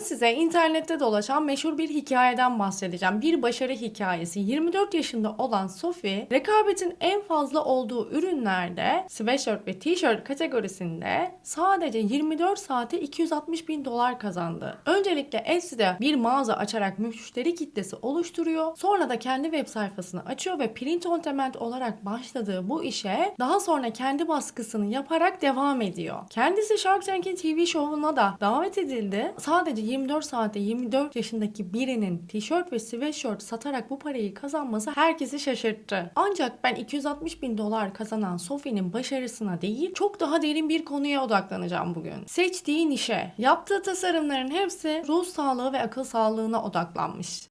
size internette dolaşan meşhur bir hikayeden bahsedeceğim. Bir başarı hikayesi. 24 yaşında olan Sophie, rekabetin en fazla olduğu ürünlerde sweatshirt ve t-shirt kategorisinde sadece 24 saate 260 bin dolar kazandı. Öncelikle Etsy'de bir mağaza açarak müşteri kitlesi oluşturuyor. Sonra da kendi web sayfasını açıyor ve print on demand olarak başladığı bu işe daha sonra kendi baskısını yaparak devam ediyor. Kendisi Shark Tank'in TV şovuna da davet edildi. Sadece 24 saatte 24 yaşındaki birinin tişört ve sweatshirt satarak bu parayı kazanması herkesi şaşırttı. Ancak ben 260 bin dolar kazanan Sophie'nin başarısına değil çok daha derin bir konuya odaklanacağım bugün. Seçtiği nişe. Yaptığı tasarımların hepsi ruh sağlığı ve akıl sağlığına odaklanmış.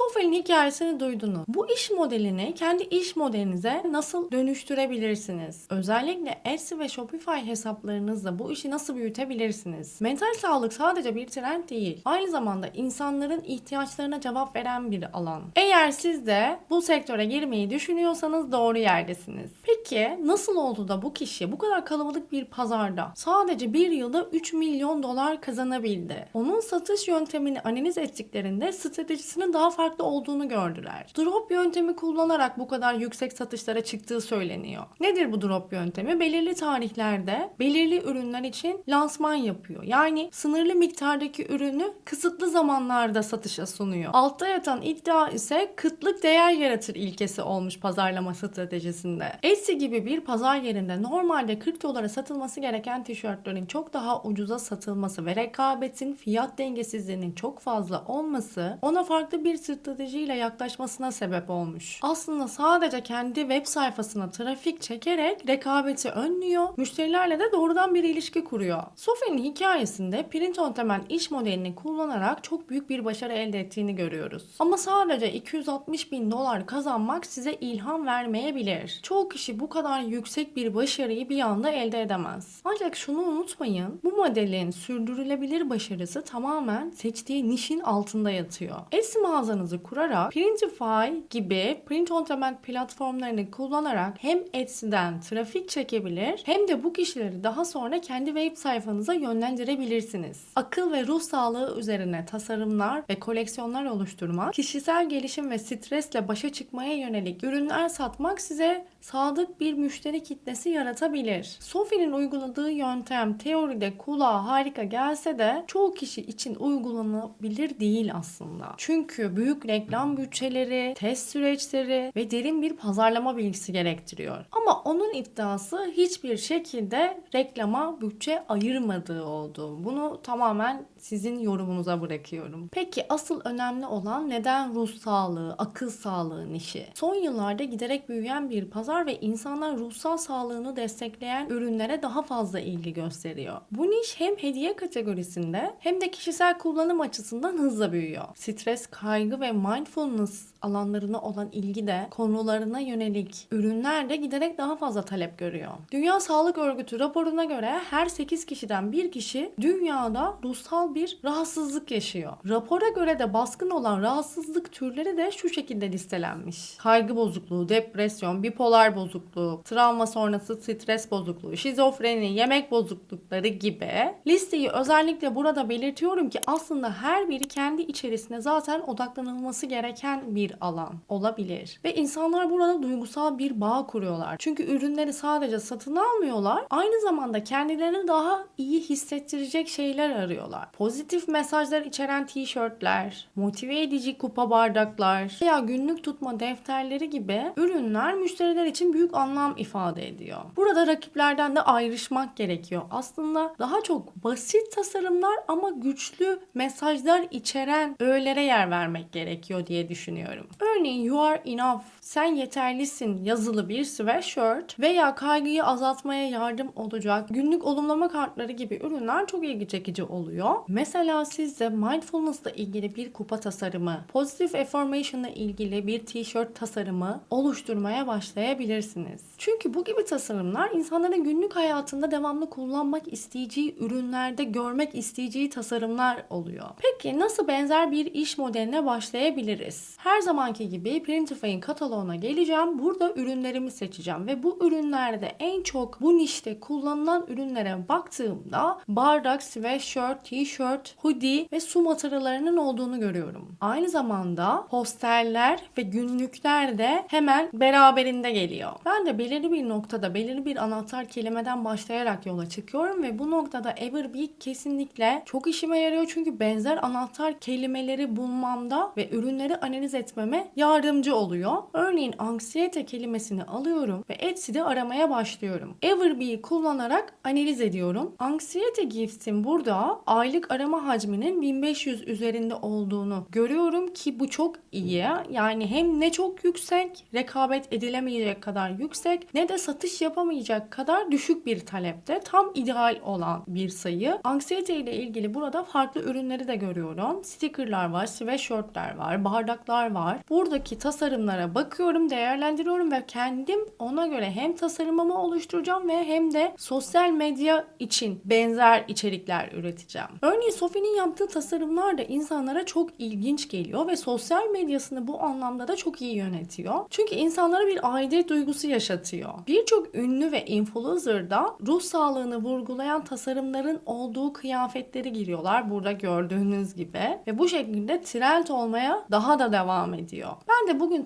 Sophie'nin hikayesini duydunuz. Bu iş modelini kendi iş modelinize nasıl dönüştürebilirsiniz? Özellikle Etsy ve Shopify hesaplarınızla bu işi nasıl büyütebilirsiniz? Mental sağlık sadece bir trend değil. Aynı zamanda insanların ihtiyaçlarına cevap veren bir alan. Eğer siz de bu sektöre girmeyi düşünüyorsanız doğru yerdesiniz. Peki nasıl oldu da bu kişi bu kadar kalabalık bir pazarda sadece bir yılda 3 milyon dolar kazanabildi? Onun satış yöntemini analiz ettiklerinde stratejisinin daha farklı olduğunu gördüler. Drop yöntemi kullanarak bu kadar yüksek satışlara çıktığı söyleniyor. Nedir bu drop yöntemi? Belirli tarihlerde belirli ürünler için lansman yapıyor. Yani sınırlı miktardaki ürünü kısıtlı zamanlarda satışa sunuyor. Altta yatan iddia ise kıtlık değer yaratır ilkesi olmuş pazarlama stratejisinde. Etsy gibi bir pazar yerinde normalde 40 dolara satılması gereken tişörtlerin çok daha ucuza satılması ve rekabetin fiyat dengesizliğinin çok fazla olması ona farklı bir stratejiyle yaklaşmasına sebep olmuş. Aslında sadece kendi web sayfasına trafik çekerek rekabeti önlüyor, müşterilerle de doğrudan bir ilişki kuruyor. Sophie'nin hikayesinde print on demand iş modelini kullanarak çok büyük bir başarı elde ettiğini görüyoruz. Ama sadece 260 bin dolar kazanmak size ilham vermeyebilir. Çoğu kişi bu kadar yüksek bir başarıyı bir anda elde edemez. Ancak şunu unutmayın, bu modelin sürdürülebilir başarısı tamamen seçtiği nişin altında yatıyor. Etsy mağazanızı kurarak Printify gibi print on demand platformlarını kullanarak hem Etsy'den trafik çekebilir hem de bu kişileri daha sonra kendi web sayfanıza yönlendirebilirsiniz. Akıl ve ruh sağlığı üzerine tasarımlar ve koleksiyonlar oluşturmak, kişisel gelişim ve stresle başa çıkmaya yönelik ürünler satmak size sadık bir müşteri kitlesi yaratabilir. Sophie'nin uyguladığı yöntem teoride kulağa harika gelse de çoğu kişi için uygulanabilir değil aslında. Çünkü büyük reklam bütçeleri, test süreçleri ve derin bir pazarlama bilgisi gerektiriyor. Ama onun iddiası hiçbir şekilde reklama bütçe ayırmadığı oldu. Bunu tamamen sizin yorumunuza bırakıyorum. Peki asıl önemli olan neden ruh sağlığı, akıl sağlığı nişi? Son yıllarda giderek büyüyen bir pazar ve insanlar ruhsal sağlığını destekleyen ürünlere daha fazla ilgi gösteriyor. Bu niş hem hediye kategorisinde hem de kişisel kullanım açısından hızla büyüyor. Stres, kaygı ve mindfulness alanlarına olan ilgi de konularına yönelik ürünler de giderek daha fazla talep görüyor. Dünya Sağlık Örgütü raporuna göre her 8 kişiden bir kişi dünyada ruhsal bir rahatsızlık yaşıyor. Rapora göre de baskın olan rahatsızlık türleri de şu şekilde listelenmiş. Kaygı bozukluğu, depresyon, bipolar bozukluğu, travma sonrası stres bozukluğu, şizofreni, yemek bozuklukları gibi. Listeyi özellikle burada belirtiyorum ki aslında her biri kendi içerisinde zaten odaklanılması gereken bir alan olabilir. Ve insanlar burada duygusal bir bağ kuruyorlar. Çünkü ürünleri sadece satın almıyorlar. Aynı zamanda kendilerini daha iyi hissettirecek şeyler arıyorlar. Pozitif mesajlar içeren tişörtler, motive edici kupa bardaklar veya günlük tutma defterleri gibi ürünler müşteriler için büyük anlam ifade ediyor. Burada rakiplerden de ayrışmak gerekiyor. Aslında daha çok basit tasarımlar ama güçlü mesajlar içeren öğelere yer vermek gerekiyor diye düşünüyorum. Örneğin you are enough, sen yeterlisin yazılı bir sweatshirt veya kaygıyı azaltmaya yardım olacak günlük olumlama kartları gibi ürünler çok ilgi çekici oluyor. Mesela siz de mindfulness ile ilgili bir kupa tasarımı, positive affirmation ile ilgili bir t-shirt tasarımı oluşturmaya başlayabilirsiniz. Çünkü bu gibi tasarımlar insanların günlük hayatında devamlı kullanmak isteyeceği ürünlerde görmek isteyeceği tasarımlar oluyor. Peki nasıl benzer bir iş modeline başlayabiliriz? Her zamanki gibi Printify'in kataloğu bloğuna geleceğim. Burada ürünlerimi seçeceğim ve bu ürünlerde en çok bu nişte kullanılan ürünlere baktığımda bardak, sweatshirt, t-shirt, hoodie ve su mataralarının olduğunu görüyorum. Aynı zamanda posterler ve günlükler de hemen beraberinde geliyor. Ben de belirli bir noktada belirli bir anahtar kelimeden başlayarak yola çıkıyorum ve bu noktada Everbee kesinlikle çok işime yarıyor çünkü benzer anahtar kelimeleri bulmamda ve ürünleri analiz etmeme yardımcı oluyor. Örneğin anksiyete kelimesini alıyorum ve Etsy'de aramaya başlıyorum. Everbee'yi kullanarak analiz ediyorum. Anksiyete Gifts'in burada aylık arama hacminin 1500 üzerinde olduğunu görüyorum ki bu çok iyi. Yani hem ne çok yüksek, rekabet edilemeyecek kadar yüksek ne de satış yapamayacak kadar düşük bir talepte. Tam ideal olan bir sayı. Anksiyete ile ilgili burada farklı ürünleri de görüyorum. Stickerlar var, sweatshirtler var, bardaklar var. Buradaki tasarımlara bakıyorum, değerlendiriyorum ve kendim ona göre hem tasarımımı oluşturacağım ve hem de sosyal medya için benzer içerikler üreteceğim. Örneğin Sophie'nin yaptığı tasarımlar da insanlara çok ilginç geliyor ve sosyal medyasını bu anlamda da çok iyi yönetiyor. Çünkü insanlara bir aidiyet duygusu yaşatıyor. Birçok ünlü ve influencer da ruh sağlığını vurgulayan tasarımların olduğu kıyafetleri giriyorlar burada gördüğünüz gibi ve bu şekilde trend olmaya daha da devam ediyor. Ben de bugün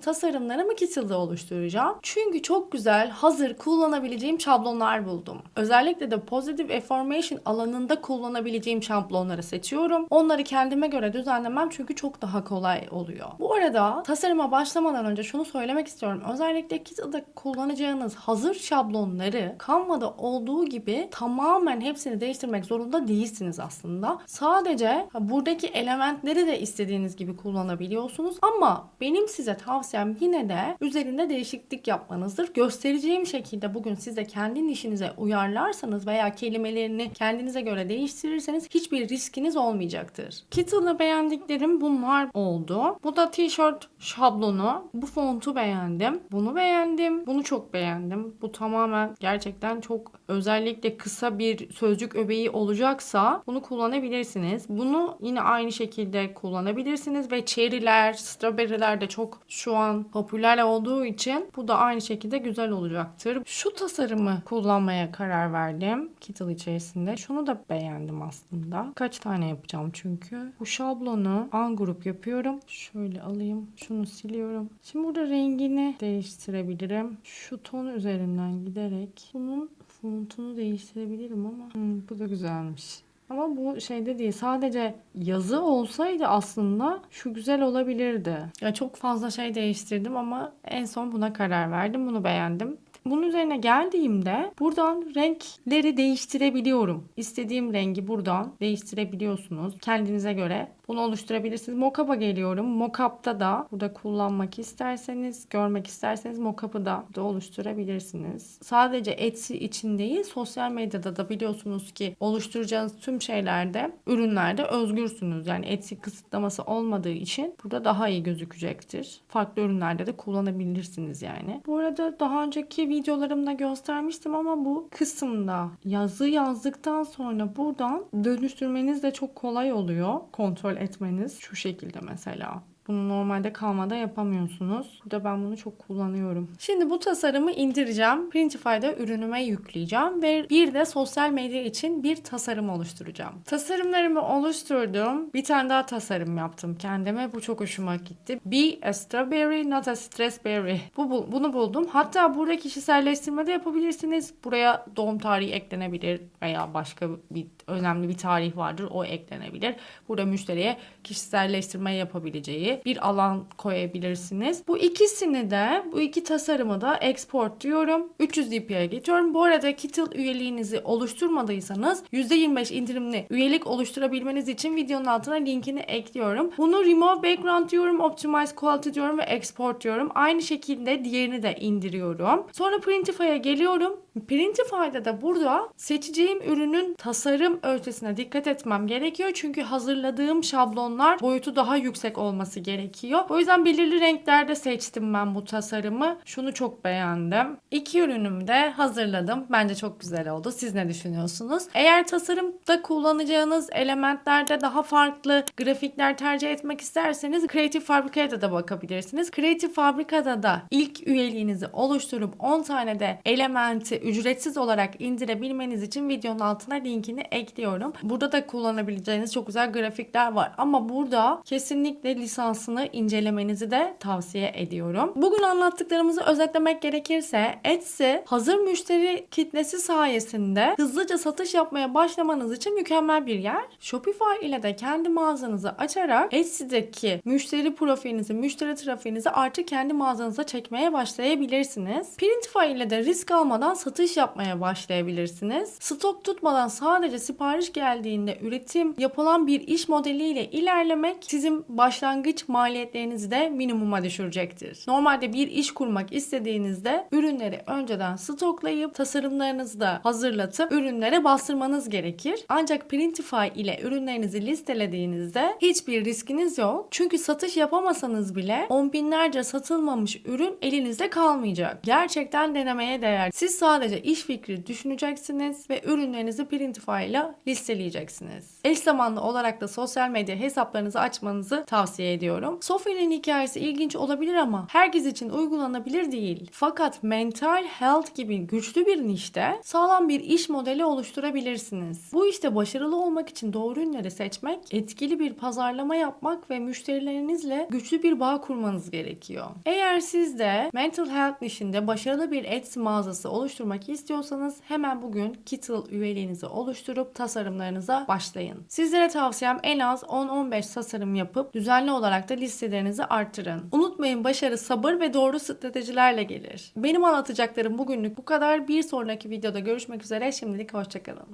tasarımlarımı Kittle'da oluşturacağım. Çünkü çok güzel hazır kullanabileceğim şablonlar buldum. Özellikle de Positive Affirmation alanında kullanabileceğim şablonları seçiyorum. Onları kendime göre düzenlemem çünkü çok daha kolay oluyor. Bu arada tasarıma başlamadan önce şunu söylemek istiyorum. Özellikle Kittle'da kullanacağınız hazır şablonları Canva'da olduğu gibi tamamen hepsini değiştirmek zorunda değilsiniz aslında. Sadece buradaki elementleri de istediğiniz gibi kullanabiliyorsunuz ama benim size tavsiyem yine de üzerinde değişiklik yapmanızdır. Göstereceğim şekilde bugün siz de kendi nişinize uyarlarsanız veya kelimelerini kendinize göre değiştirirseniz hiçbir riskiniz olmayacaktır. Kittle'da beğendiklerim bunlar oldu. Bu da tişört şablonu. Bu fontu beğendim. Bunu beğendim. Bunu çok beğendim. Bu tamamen gerçekten çok özellikle kısa bir sözcük öbeği olacaksa bunu kullanabilirsiniz. Bunu yine aynı şekilde kullanabilirsiniz ve cherry'ler, strawberry'ler de çok şu an popüler olduğu için bu da aynı şekilde güzel olacaktır. Şu tasarımı kullanmaya karar verdim Kittle içerisinde. Şunu da beğendim aslında. Kaç tane yapacağım çünkü. Bu şablonu an grup yapıyorum. Şöyle alayım. Şunu siliyorum. Şimdi burada rengini değiştirebilirim. Şu ton üzerinden giderek bunun fontunu değiştirebilirim ama hmm, bu da güzelmiş. Ama bu şeyde değil. Sadece yazı olsaydı aslında şu güzel olabilirdi. Ya çok fazla şey değiştirdim ama en son buna karar verdim. Bunu beğendim. Bunun üzerine geldiğimde buradan renkleri değiştirebiliyorum. İstediğim rengi buradan değiştirebiliyorsunuz kendinize göre. Bunu oluşturabilirsiniz. Mockup'a geliyorum. Mockup'ta da burada kullanmak isterseniz, görmek isterseniz mockup'ı da burada oluşturabilirsiniz. Sadece Etsy için değil, sosyal medyada da biliyorsunuz ki oluşturacağınız tüm şeylerde, ürünlerde özgürsünüz. Yani Etsy kısıtlaması olmadığı için burada daha iyi gözükecektir. Farklı ürünlerde de kullanabilirsiniz yani. Bu arada daha önceki videolarımda göstermiştim ama bu kısımda yazı yazdıktan sonra buradan dönüştürmeniz de çok kolay oluyor. Kontrol etmeniz şu şekilde mesela. Bunu normalde kalmada yapamıyorsunuz. Burada ben bunu çok kullanıyorum. Şimdi bu tasarımı indireceğim. Printify'da ürünüme yükleyeceğim ve bir de sosyal medya için bir tasarım oluşturacağım. Tasarımlarımı oluşturdum. Bir tane daha tasarım yaptım kendime. Bu çok hoşuma gitti. Be a strawberry, not a stressberry. Bu, bu, bunu buldum. Hatta burada kişiselleştirme de yapabilirsiniz. Buraya doğum tarihi eklenebilir veya başka bir önemli bir tarih vardır. O eklenebilir. Burada müşteriye kişiselleştirme yapabileceği bir alan koyabilirsiniz. Bu ikisini de bu iki tasarımı da export diyorum. 300 dpi'ye geçiyorum. Bu arada Kittle üyeliğinizi oluşturmadıysanız %25 indirimli üyelik oluşturabilmeniz için videonun altına linkini ekliyorum. Bunu remove background diyorum, optimize quality diyorum ve export diyorum. Aynı şekilde diğerini de indiriyorum. Sonra Printify'a geliyorum. Printify'da da burada seçeceğim ürünün tasarım ölçüsüne dikkat etmem gerekiyor. Çünkü hazırladığım şablonlar boyutu daha yüksek olması gerekiyor. O yüzden belirli renklerde seçtim ben bu tasarımı. Şunu çok beğendim. İki ürünümü de hazırladım. Bence çok güzel oldu. Siz ne düşünüyorsunuz? Eğer tasarımda kullanacağınız elementlerde daha farklı grafikler tercih etmek isterseniz Creative Fabrica'da da bakabilirsiniz. Creative Fabrica'da da ilk üyeliğinizi oluşturup 10 tane de elementi ücretsiz olarak indirebilmeniz için videonun altına linkini ekliyorum. Burada da kullanabileceğiniz çok güzel grafikler var. Ama burada kesinlikle lisansını incelemenizi de tavsiye ediyorum. Bugün anlattıklarımızı özetlemek gerekirse Etsy hazır müşteri kitlesi sayesinde hızlıca satış yapmaya başlamanız için mükemmel bir yer. Shopify ile de kendi mağazanızı açarak Etsy'deki müşteri profilinizi, müşteri trafiğinizi artık kendi mağazanıza çekmeye başlayabilirsiniz. Printify ile de risk almadan satış yapmaya başlayabilirsiniz. Stok tutmadan sadece sipariş geldiğinde üretim yapılan bir iş modeliyle ilerlemek sizin başlangıç maliyetlerinizi de minimuma düşürecektir. Normalde bir iş kurmak istediğinizde ürünleri önceden stoklayıp tasarımlarınızı da hazırlatıp ürünlere bastırmanız gerekir. Ancak Printify ile ürünlerinizi listelediğinizde hiçbir riskiniz yok. Çünkü satış yapamasanız bile on binlerce satılmamış ürün elinizde kalmayacak. Gerçekten denemeye değer. Siz sadece iş fikri düşüneceksiniz ve ürünlerinizi Printify ile listeleyeceksiniz. Eş zamanlı olarak da sosyal medya hesaplarınızı açmanızı tavsiye ediyorum. Sophie'nin hikayesi ilginç olabilir ama herkes için uygulanabilir değil. Fakat mental health gibi güçlü bir nişte sağlam bir iş modeli oluşturabilirsiniz. Bu işte başarılı olmak için doğru ürünleri seçmek, etkili bir pazarlama yapmak ve müşterilerinizle güçlü bir bağ kurmanız gerekiyor. Eğer siz de mental health nişinde başarılı bir Etsy mağazası oluşturmak istiyorsanız hemen bugün Kittle üyeliğinizi oluşturup tasarımlarınıza başlayın. Sizlere tavsiyem en az 10-15 tasarım yapıp düzenli olarak da listelerinizi arttırın. Unutmayın başarı sabır ve doğru stratejilerle gelir. Benim anlatacaklarım bugünlük bu kadar. Bir sonraki videoda görüşmek üzere. Şimdilik hoşçakalın.